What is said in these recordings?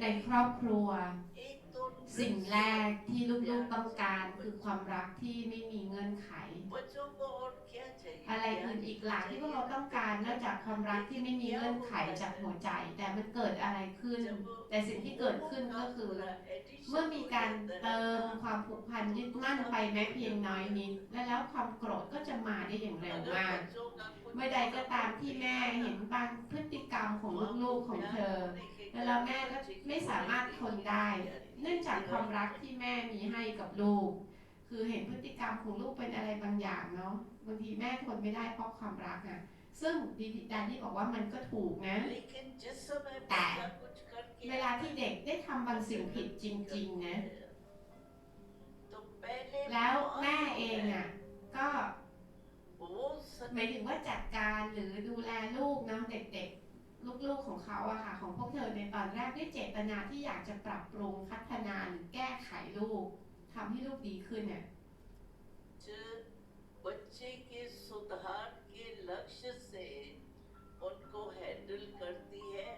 ในครอบครัว สิ่งแรกที่ลูกๆต้องการคือความรักที่ไม่มีเงื่อนไข อะไรอื่นอีกหลายที่พวกเราต้องการนอกจากความรักที่ไม่มีเงื่อนไขจากหัวใจ แต่มันเกิดอะไรขึ้น แต่สิ่งที่เกิดขึ้นก็คือ เมื่อมีการเติมความผูกพันยึดมั่นไปแม้เพียงน้อยนิดและแล้วความโกรธก็จะมาได้อย่างเร็วมาก เมื่อใดก็ตามที่แม่เห็นบางพฤติกรรมของลูกๆของเธอ แล้วแม่ก็ไม่สามารถทนได้ เนื่องจากความรักที่แม่มีให้กับลูก คือเห็นพฤติกรรมของลูกเป็นอะไรบางอย่างเนาะบางทีแม่ทนไม่ได้เพราะความรักอะ ซึ่งดีดีดานี่บอกว่ามันก็ถูกนะแต่เวลาที่เด็กได้ทำบางสิ่งผิดจริง ๆ นะ แล้วแม่เองอะก็หมายถึงว่าจัดการหรือดูแลลูกเนาะเด็กๆ ลูกๆ ของเขาอะค่ะ ของพวกเธอในตอนแรกด้วยเจตนาที่อยากจะปรับปรุงพัฒนาหรือแก้ไขลูกทำให้ลูกดีขึ้นเนี่ย बच्चे के सुधार के लक्ष्य से उनको हैंडल करती है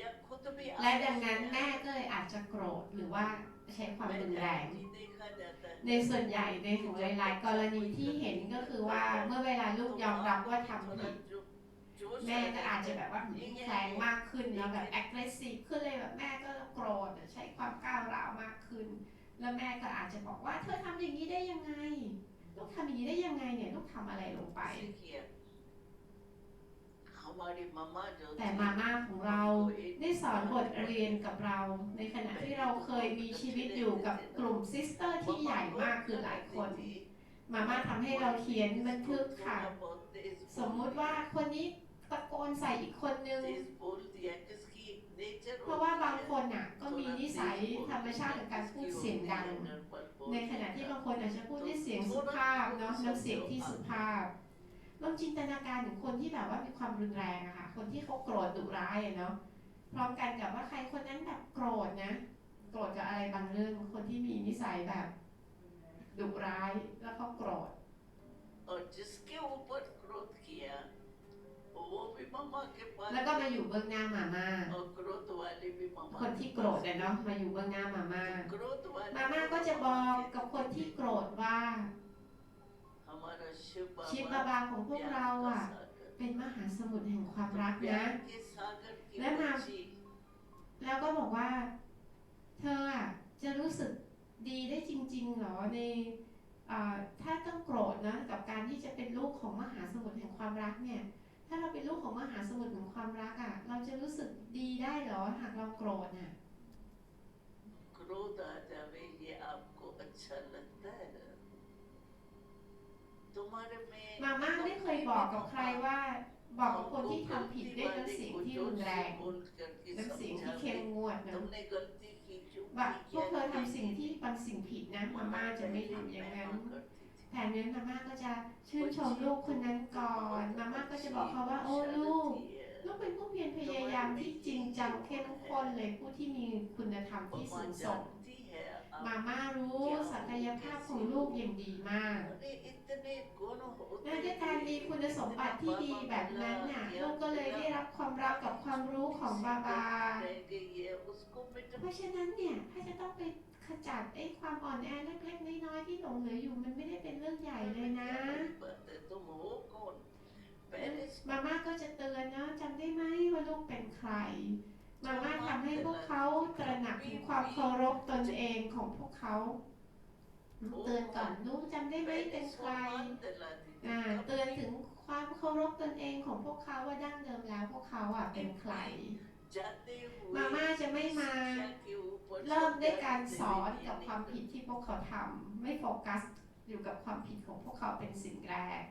या खुद भी และดังนั้นแม่ก็เลยอาจจะโกรธหรือว่าใช้ความรุนแรง देखा जाता है ในส่วนใหญ่ในของหลายๆ กรณีที่เห็นก็คือว่าเมื่อเวลาลูกยอมรับว่าทำผิด แม่ก็อาจจะแบบว่าแรงมากขึ้นแล้วแบบ aggressive ขึ้นเลยแบบแม่ก็โกรธใช้ความก้าวร้าวมากขึ้น แล้วแม่ก็อาจจะบอกว่าเธอทำอย่างนี้ได้ยังไงต้องทำอย่างนี้ได้ยังไงเนี่ยต้องทำอะไรลงไป แต่มาม่าของเราได้สอนบทเรียนกับเรา ในขณะที่เราเคยมีชีวิตอยู่กับกลุ่มซิสเตอร์ที่ใหญ่มากคือหลายคน มาม่าทำให้เราเขียนบันทึกค่ะ สมมติว่าคนนี้ ตะโกนใส่อีกคนนึง เพราะว่าบางคนอะก็มีนิสัยธรรมชาติของการพูดเสียงดัง ในขณะที่บางคนอาจจะพูดด้วยเสียงสุภาพเนาะน้ำเสียงที่สุภาพลองจินตนาการถึงคนที่แบบว่ามีความรุนแรงอะค่ะ คนที่เขาโกรธดุร้ายอะเนาะ พร้อมกันกับว่าใครคนนั้นแบบโกรธนะ โกรธกับอะไรบางเรื่อง คนที่มีนิสัยแบบดุร้ายแล้วเขาโกรธ แล้วก็มาอยู่เบื้องหน้ามาม่าคนที่โกรธเนาะมาอยู่เบื้องหน้ามาม่ามาม่าก็จะบอกกับคนที่โกรธว่าชิปบาบาของพวกเราอะ เป็นมหาสมุทรแห่งความรักนะ และมาแล้วก็บอกว่า เธออะจะรู้สึกดีได้จริง ๆ หรอในถ้าต้องโกรธนะกับการที่จะเป็นลูกของมหาสมุทรแห่งความรักเนี่ย เราเป็นลูกของมหาสมุทรแห่งความรักอ่ะ เราจะรู้สึกดีได้เหรอหากเราโกรธน่ะ क्रोध आ जावे ये आपको अच्छा लगता है तुम्हारे में มาม่าไม่เคยบอกกับใครว่า บอกกับคนที่ทำผิดด้วยน้ำเสียงที่รุนแรง बोल करके น้ำเสียงที่ समझावे เข้มงวดนะ तुमने गलती की जो ว่าพวกเธอทำสิ่งที่บางสิ่งผิดนะมาม่าจะไม่ทำอย่างนั้น แผนนั้นมาม่าก็จะชื่นชมลูกคนนั้นก่อน มาม่าก็จะบอกเขาว่าโอ้ลูก ลูกเป็นผู้เพียรพยายามที่จริงจังเข้มข้นเลยผู้ที่มีคุณธรรมที่สูงส่งมาม่ารู้ศักยภาพของลูกอย่างดีมาก และด้วยการมีคุณสมบัติที่ดีแบบนั้นน่ะลูกก็เลยได้รับความรักกับความรู้ของบาบา เพราะฉะนั้นเนี่ยถ้าจะต้องไปขจัดไอ้ความอ่อนแอเล็กๆน้อยๆที่หลงเหลืออยู่มันไม่ได้เป็นเรื่องใหญ่เลยนะมาม่าก็จะเตือนนะจำได้ไหมว่าลูกเป็นใคร มาม่าทำให้พวกเขาตระหนักถึงความเคารพตนเองของพวกเขา เตือนก่อนรู้จำได้ไหมเป็นใครอ่าเตือนถึงความเคารพตนเองของพวกเขาว่าดั้งเดิมแล้วพวกเขาอะเป็นใคร มาม่าจะไม่มา เริ่มด้วยการสอนกับความผิดที่พวกเขาทำไม่โฟกัสอยู่กับความผิดของพวกเขาเป็นสิ่งแรก